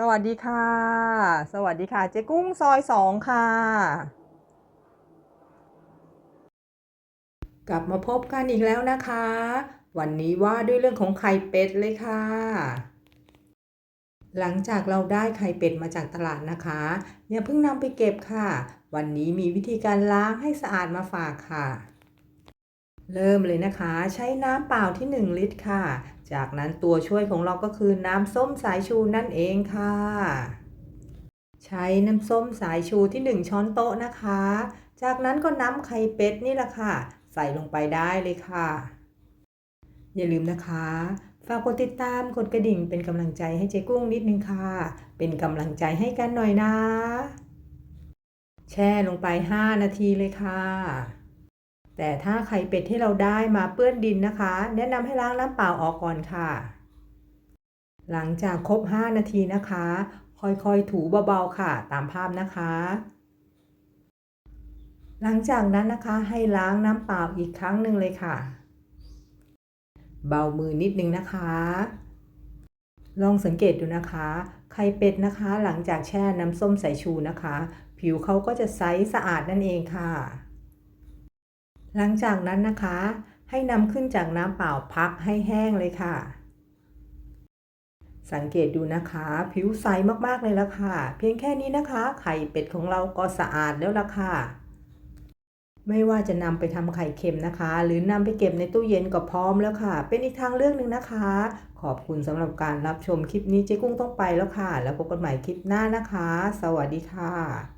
สวัสดีค่ะ สวัสดีค่ะ เจ๊กุ้งซอยสองค่ะ กลับมาพบกันอีกแล้วนะคะ วันนี้ว่าด้วยเรื่องของไข่เป็ดเลยค่ะ หลังจากเราได้ไข่เป็ดมาจากตลาดนะคะ อย่าเพิ่งนำไปเก็บค่ะ วันนี้มีวิธีการล้างให้สะอาดมาฝากค่ะ เริ่มเลยนะคะ ใช้น้ำเปล่าที่ 1 ลิตรค่ะ จากนั้นตัวช่วยของเราก็คือน้ำส้มสายชูนั่นเองค่ะ ใช้น้ำส้มสายชูที่ 1 ช้อนโต๊ะนะคะ จากนั้นก็น้ำไข่เป็ดนี่แหละค่ะ ใส่ลงไปได้เลยค่ะ อย่าลืมนะคะ ฝากกดติดตามกดกระดิ่งเป็นกำลังใจให้เจ๊กุ้งนิดนึงค่ะ เป็นกำลังใจให้กันหน่อยนะ แช่ลงไป 5 นาทีเลยค่ะ แต่ถ้าไข่เป็ดที่เราได้มาเปื้อนดินนะคะ แนะนำให้ล้างน้ำเปล่าออกก่อนค่ะ หลังจากครบ 5 นาทีนะคะ ค่อยๆถูเบาๆค่ะ ตามภาพนะคะ หลังจากนั้นนะคะให้ล้างน้ำเปล่าอีกครั้งหนึ่งเลยค่ะ เบามือนิดนึงนะคะ ลองสังเกตดูนะคะ ไข่เป็ดนะคะ หลังจากแช่น้ำส้มสายชูนะคะ ผิวเขาก็จะใสสะอาดนั่นเองค่ะ หลังจากนั้นนะคะ ให้นำขึ้นจากน้ำเปล่าพักให้แห้งเลยค่ะ สังเกตดูนะคะ ผิวใสมากๆเลยละค่ะ เพียงแค่นี้นะคะ ไข่เป็ดของเราก็สะอาดแล้วละค่ะ ไม่ว่าจะนำไปทำไข่เค็มนะคะ หรือนำไปเก็บในตู้เย็นก็พร้อมแล้วค่ะ เป็นอีกทางเลือกหนึ่งนะคะ ขอบคุณสำหรับการรับชมคลิปนี้เจ๊กุ้งต้องไปแล้วค่ะ แล้วพบกันใหม่คลิปหน้านะคะ สวัสดีค่ะ